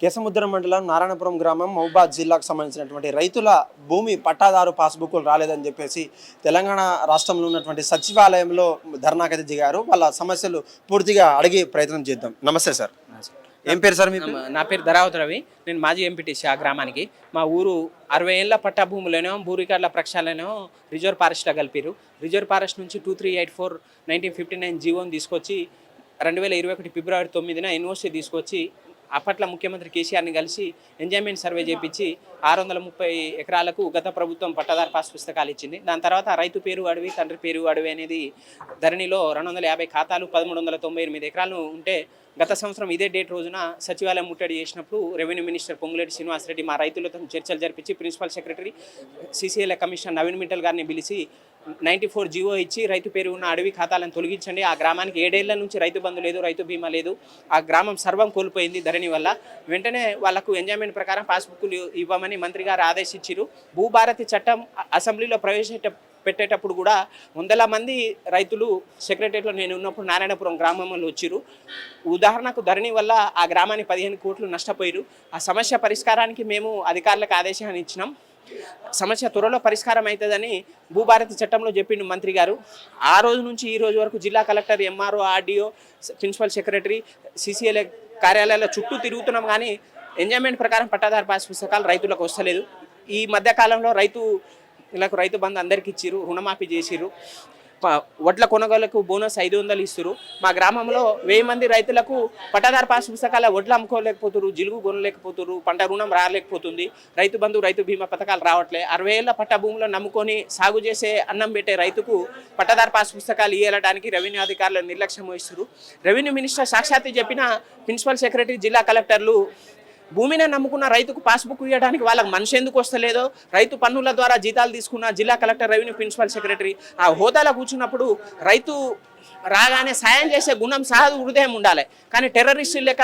కేసముద్రం మండలం నారాయణపురం గ్రామం మహబాద్ జిల్లాకు సంబంధించినటువంటి రైతుల భూమి పట్టాదారు పాస్బుక్లు రాలేదని చెప్పేసి తెలంగాణ రాష్ట్రంలో ఉన్నటువంటి సచివాలయంలో ధర్నాకైతే దిగారు. వాళ్ళ సమస్యలు పూర్తిగా అడిగే ప్రయత్నం చేద్దాం. నమస్తే సార్. ఏం పేరు సార్ మీకు నా పేరు ధరావతి రవి. నేను మాజీ ఎంపీటీసీ ఆ గ్రామానికి. మా ఊరు అరవై ఏళ్ళ పట్టా భూములను భూ రికార్డుల ప్రక్షాళన రిజర్వ్ ఫారెస్ట్లో కలిపారు రిజర్వ్ ఫారెస్ట్ నుంచి two three eight four nineteen fifty nine జీవోని తీసుకొచ్చి రెండు వేల ఇరవై ఒకటి ఫిబ్రవరి తొమ్మిదిన యూనివర్సిటీ తీసుకొచ్చి అప్పట్లో ముఖ్యమంత్రి కేసీఆర్ని కలిసి ఎంజాయ్మెంట్ సర్వే చేపించి ఆరు వందల ముప్పై ఎకరాలకు గత ప్రభుత్వం పట్టదారు పాస్ పుస్తకాలు ఇచ్చింది. దాని తర్వాత రైతు పేరు అడవి తండ్రి పేరు అడవి అనేది ధరణిలో రెండు వందల యాభై ఖాతాలు పదమూడు వందల తొంభై ఎనిమిది ఎకరాలు ఉంటే గత సంవత్సరం ఇదే డేట్ రోజున సచివాలయం ముట్టడి చేసినప్పుడు రెవెన్యూ మినిస్టర్ పొంగులేటి శ్రీనివాసరెడ్డి మా రైతులతో చర్చలు జరిపించి principal secretary CCL commissioner Naveen Mittal గారిని పిలిచి నైంటీ ఫోర్ జీవో ఇచ్చి రైతు పేరు ఉన్న అడవి ఖాతాలను తొలగించండి. ఆ గ్రామానికి ఏడేళ్ళ నుంచి రైతు బంధు లేదు రైతు బీమా లేదు. ఆ గ్రామం సర్వం కోల్పోయింది ధరణి వల్ల. వెంటనే వాళ్ళకు ఎంజాయ్మెంట్ ప్రకారం పాస్బుక్లు ఇవ్వమని మంత్రి గారు ఆదేశించారు భూభారతి చట్టం అసెంబ్లీలో ప్రవేశ పెట్టేటప్పుడు కూడా వందల మంది రైతులు సెక్రటరీలో నేను ఉన్నప్పుడు నారాయణపురం గ్రామంలో వచ్చిరు ఉదాహరణకు ధరణి వల్ల ఆ గ్రామానికి పదిహేను కోట్లు నష్టపోయారు ఆ సమస్య పరిష్కారానికి మేము అధికారులకు ఆదేశాన్ని ఇచ్చినాం. సమస్య త్వరలో పరిష్కారం అవుతుందని భూభారతి చట్టంలో చెప్పిండు మంత్రి గారు. ఆ రోజు నుంచి ఈ రోజు వరకు జిల్లా collector MRO RDO principal secretary CCLA కార్యాలయాల చుట్టూ తిరుగుతున్నాం కానీ ఎంజాయ్మెంట్ ప్రకారం పట్టాదారు పాస్ పుస్తకాలు రైతులకు వస్తలేదు. ఈ మధ్యకాలంలో రైతు రైతు బంధు అందరికి ఇచ్చారు రుణమాఫీ చేసిర్రు. వడ్ల కొనుగోలుకు బోనస్ ఐదు వందలు ఇస్తారు. మా గ్రామంలో వెయ్యి మంది రైతులకు పట్టాదారు పాస్ పుస్తకాల వడ్లు అమ్ముకోలేకపోతున్నారు జిలుగు కొనలేకపోతున్నారు పంట రుణం రాలేకపోతుంది. రైతు బంధు రైతు బీమా పథకాలు రావట్లే. అరవై ఏళ్ళ పట్ట భూములను నమ్ముకొని సాగు చేసే అన్నం పెట్టే రైతుకు పట్టాదారు పాస్ పుస్తకాలు ఇవ్వడానికి రెవెన్యూ అధికారులు నిర్లక్ష్యం వహిస్తారు. రెవెన్యూ మినిస్టర్ సాక్షాత్తు చెప్పిన ప్రిన్సిపల్ సెక్రటరీ జిల్లా కలెక్టర్లు భూమిని నమ్ముకున్న రైతుకు పాస్బుక్ ఇవ్వడానికి వాళ్ళకి మనిషి ఎందుకు వస్తలేదో రైతు పన్నుల ద్వారా జీతాలు తీసుకున్న జిల్లా కలెక్టర్ రెవెన్యూ ప్రిన్సిపల్ సెక్రటరీ ఆ హోదాలో కూర్చున్నప్పుడు రైతు రాగానే సాయం చేసే గుణం సహజ హృదయం ఉండాలి. కానీ టెర్రరిస్టు లెక్క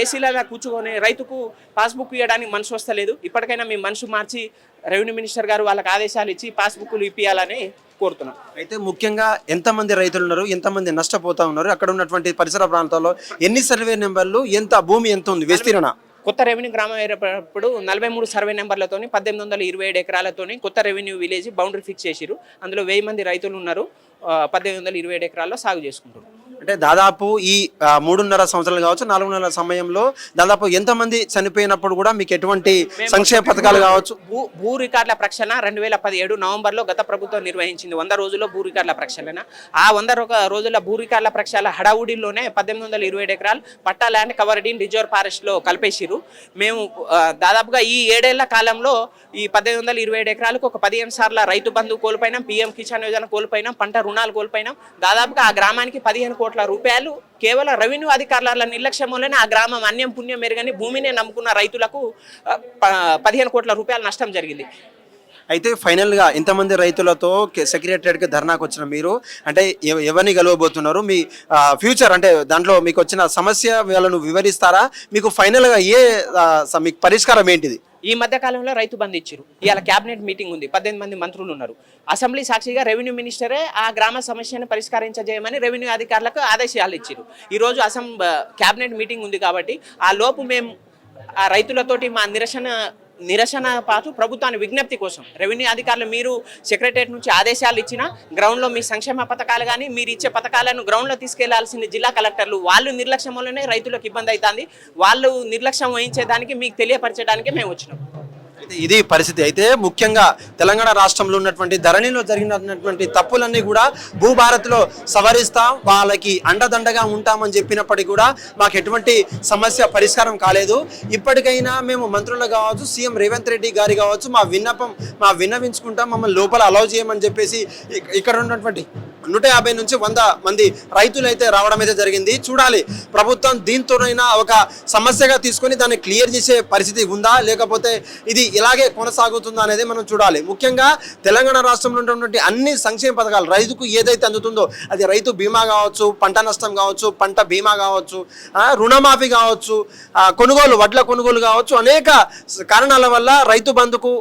ఏసీలాగా కూర్చుకొని రైతుకు పాస్బుక్ ఇవ్వడానికి మనసు వస్తలేదు. ఇప్పటికైనా మీ మనసు మార్చి రెవెన్యూ మినిస్టర్ గారు వాళ్ళకి ఆదేశాలు ఇచ్చి పాస్బుక్లు ఇప్పించాలని కోరుతున్నాం. అయితే ముఖ్యంగా ఎంతమంది రైతులు ఉన్నారు ఎంతమంది నష్టపోతా ఉన్నారు అక్కడ ఉన్నటువంటి పరిసర ప్రాంతాల్లో ఎన్ని సర్వే నెంబర్లు ఎంత భూమి ఎంత ఉంది? విస్తీర్ణ కొత్త రెవెన్యూ గ్రామం ఏర్పడినప్పుడు నలభై మూడు సర్వే నెంబర్లతోని పద్దెనిమిది వందల ఇరవై ఏడు ఎకరాలతోని కొత్త రెవెన్యూ విలేజ్ బౌండరీ ఫిక్స్ చేసిరు అందులో వెయ్యి మంది రైతులు ఉన్నారు. పద్దెనిమిది వందల ఇరవై ఏడు ఎకరాల్లో సాగు చేసుకుంటారు అంటే దాదాపు ఈ మూడున్నర సంవత్సరాలు కావచ్చు నాలుగున్నర సమయంలో దాదాపు ఎంతమంది చనిపోయినప్పుడు కూడా మీకు ఎటువంటి సంక్షేమ పథకాలు కావచ్చు? భూ భూ రికార్డుల ప్రక్షాళన రెండు వేల పదిహేడు నవంబర్లో గత ప్రభుత్వం నిర్వహించింది. వంద రోజుల్లో భూ రికార్డుల ప్రక్షాళన ఆ వంద రోజుల భూ రికార్డుల ప్రక్షాళన హడావుడిలోనే పద్దెనిమిది వందల ఇరవై ఎకరాలు పట్టా ల్యాండ్ కవర్డ్ ఇన్ రిజర్వ్ ఫారెస్ట్లో కలిపేసిరు మేము దాదాపుగా ఈ ఏడేళ్ళ కాలంలో ఈ పద్దెనిమిది వందల ఇరవై ఏడు ఎకరాలకు ఒక పదిహేను సార్లు రైతు బంధు కోల్పోయినాం పీఎం కిసాన్ యోజన కోల్పోయినాం పంట రుణాలు కోల్పోయినాం. దాదాపుగా ఆ గ్రామానికి పదిహేను కోట్ల రూపాయలు కేవలం రెవెన్యూ అధికారుల నిర్లక్ష్యం వల్లనే ఆ గ్రామం అన్యం పుణ్యం మెరుగని భూమినే నమ్ముకున్న రైతులకు ప- పదిహేను కోట్ల రూపాయల నష్టం జరిగింది. అయితే ఫైనల్గా ఇంతమంది రైతులతో సెక్రటరియట్కి ధర్నాకు వచ్చిన మీరు అంటే ఎవరిని గెలవబోతున్నారు? మీ ఫ్యూచర్ అంటే దాంట్లో మీకు వచ్చిన సమస్య వీళ్ళను వివరిస్తారా? మీకు ఫైనల్గా ఏ మీకు పరిష్కారం ఏంటిది? ఈ మధ్య కాలంలో రైతు బంధు ఇచ్చారు ఇవాళ క్యాబినెట్ మీటింగ్ ఉంది. పద్దెనిమిది మంది మంత్రులు ఉన్నారు. అసెంబ్లీ సాక్షిగా రెవెన్యూ మినిస్టరే ఆ గ్రామ సమస్యను పరిష్కరించజేయమని రెవెన్యూ అధికారులకు ఆదేశాలు ఇచ్చారు ఈరోజు అసెం క్యాబినెట్ మీటింగ్ ఉంది కాబట్టి ఆ లోపు మేము ఆ రైతులతోటి మా నిరసన నిరసన పాటు ప్రభుత్వాన్ని విజ్ఞప్తి కోసం రెవెన్యూ అధికారులు మీరు సెక్రటరియట్ నుంచి ఆదేశాలు ఇచ్చిన గ్రౌండ్లో మీ సంక్షేమ పథకాలు కానీ మీరు ఇచ్చే పథకాలను గ్రౌండ్లో తీసుకెళ్ళాల్సిన జిల్లా కలెక్టర్లు. వాళ్ళు నిర్లక్ష్యం వల్లనే రైతులకు ఇబ్బంది అవుతుంది వాళ్ళు నిర్లక్ష్యం వహించేదానికి మీకు తెలియపరచడానికి మేము వచ్చినాం. ఇది పరిస్థితి. అయితే ముఖ్యంగా తెలంగాణ రాష్ట్రంలో ఉన్నటువంటి ధరణిలో జరిగినటువంటి తప్పులన్నీ కూడా భూభారత్లో సవరిస్తాం వాళ్ళకి అండదండగా ఉంటామని చెప్పినప్పటికీ కూడా మాకు ఎటువంటి సమస్య పరిష్కారం కాలేదు. ఇప్పటికైనా మేము మంత్రులు కావచ్చు సీఎం రేవంత్ రెడ్డి గారి కావచ్చు మా విన్నపం మా విన్నవించుకుంటాం మమ్మల్ని లోపల అలౌ చేయమని చెప్పేసి ఇక్కడ ఉన్నటువంటి నూట యాభై నుంచి వంద మంది రైతులు అయితే రావడం అయితే జరిగింది. చూడాలి ప్రభుత్వం దీంతోనైనా ఒక సమస్యగా తీసుకొని దాన్ని క్లియర్ చేసే పరిస్థితి ఉందా? లేకపోతే ఇది ఇలాగే కొనసాగుతుందా అనేది మనం చూడాలి. ముఖ్యంగా తెలంగాణ రాష్ట్రంలో ఉన్నటువంటి అన్ని సంక్షేమ పథకాలు రైతుకు ఏదైతే అందుతుందో అది రైతు బీమా కావచ్చు పంట నష్టం కావచ్చు పంట బీమా కావచ్చు రుణమాఫీ కావచ్చు కొనుగోలు వడ్ల కొనుగోలు కావచ్చు అనేక కారణాల వల్ల రైతు బంధుకు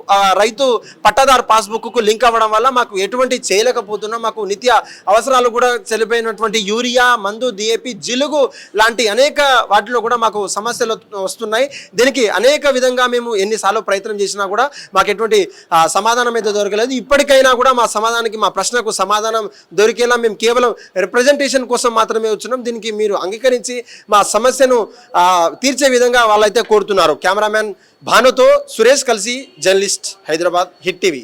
రైతు పట్టాదారు పాస్బుక్కు లింక్ అవ్వడం వల్ల మాకు ఎటువంటి చేయలేకపోతున్నా. మాకు నిత్య అవసరాలు కూడా చనిపోయినటువంటి యూరియా మందు డిఏపి జిలుగు లాంటి అనేక వాటిలో కూడా మాకు సమస్యలు వస్తున్నాయి. దీనికి అనేక విధంగా మేము ఎన్నిసార్లు ప్రయత్నం చేసినా కూడా మాకు ఎటువంటి సమాధానం అయితే దొరకలేదు. ఇప్పటికైనా కూడా మా సమాధానానికి మా ప్రశ్నకు సమాధానం దొరికేలా మేము కేవలం రిప్రజెంటేషన్ కోసం మాత్రమే వచ్చినాం దీనికి మీరు అంగీకరించి మా సమస్యను తీర్చే విధంగా వాళ్ళైతే కోరుతున్నారు. కెమెరామ్యాన్ భానుతో సురేష్ కలిసి journalist Hyderabad hit TV.